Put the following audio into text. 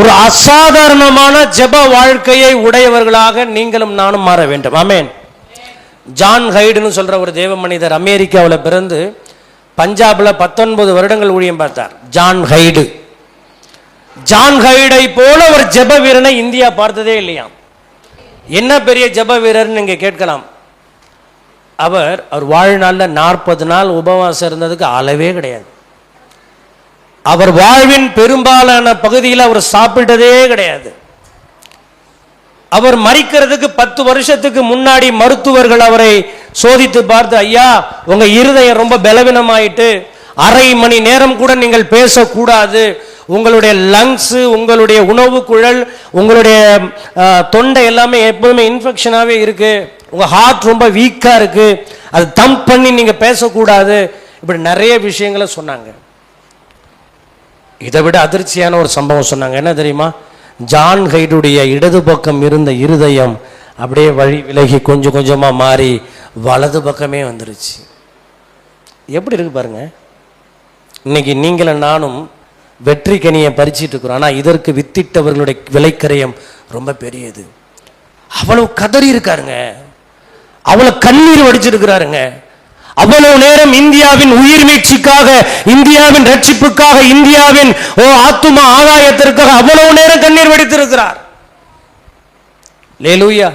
ஒரு அசாதாரணமான ஜெப வாழ்க்கையை உடையவர்களாக நீங்களும் நானும் மாற வேண்டும். ஆமென். ஜான் ஹைடுன்னு சொல்ற ஒரு தேவ மனிதர் அமெரிக்காவில் பிறந்து பஞ்சாபில் பத்தொன்பது வருடங்கள் ஊழியம் பார்த்தார். John hide. ஜான் ஹைடை போல ஒரு ஜெப வீரனை இந்தியா பார்த்ததே இல்லையாம். என்ன பெரிய ஜெப வீரர்னு நீங்கள் கேட்கலாம். அவர் அவர் வாழ்நாளில் நாற்பது நாள் உபவாசம் இருந்ததுக்கு அளவே கிடையாது. அவர் வாழ்வின் பெரும்பாலான பகுதியில் அவர் சாப்பிட்டதே கிடையாது. அவர் மறிக்கிறதுக்கு பத்து வருஷத்துக்கு முன்னாடி மருத்துவர்கள் அவரை சோதித்து பார்த்து ஐயா உங்க இருதயம் ரொம்ப பலவீனமாயிட்டு அரை மணி நேரம் கூட நீங்கள் பேசக்கூடாது. உங்களுடைய லங்ஸு உங்களுடைய உணவு குழல் உங்களுடைய தொண்டை எல்லாமே எப்போதுமே இன்ஃபெக்ஷனாகவே இருக்குது உங்கள் ஹார்ட் ரொம்ப வீக்காக இருக்குது அது தம்ப் பண்ணி நீங்கள் பேசக்கூடாது. இப்படி நிறைய விஷயங்களை சொன்னாங்க. இதை விட அதிர்ச்சியான ஒரு சம்பவம் சொன்னாங்க. என்ன தெரியுமா? ஜான் ஹைடுடைய இடது பக்கம் இருந்த இருதயம் அப்படியே வழி விலகி கொஞ்சம் கொஞ்சமாக மாறி வலது பக்கமே வந்துருச்சு. எப்படி இருக்கு பாருங்க. இன்னைக்கு நீங்களும் நானும் வெற்றி கனியை பறிச்சிட்டு இருக்கிறோம். ஆனால் இதற்கு வித்திட்டவர்களுடைய விலைக்கரையம் ரொம்ப பெரியது. அவ்வளவு கதறி இருக்காருங்க. அவ்வளோ கண்ணீர் வடிச்சிருக்கிறாருங்க. அவ்வளவு நேரம் இந்தியாவின் உயிர் மீட்சிக்காக இந்தியாவின் ரட்சிப்புக்காக இந்தியாவின் ஓ ஆத்தும ஆதாயத்திற்காக அவ்வளவு நேரம் கண்ணீர் வெடித்திருக்கிறார். லேலூயா.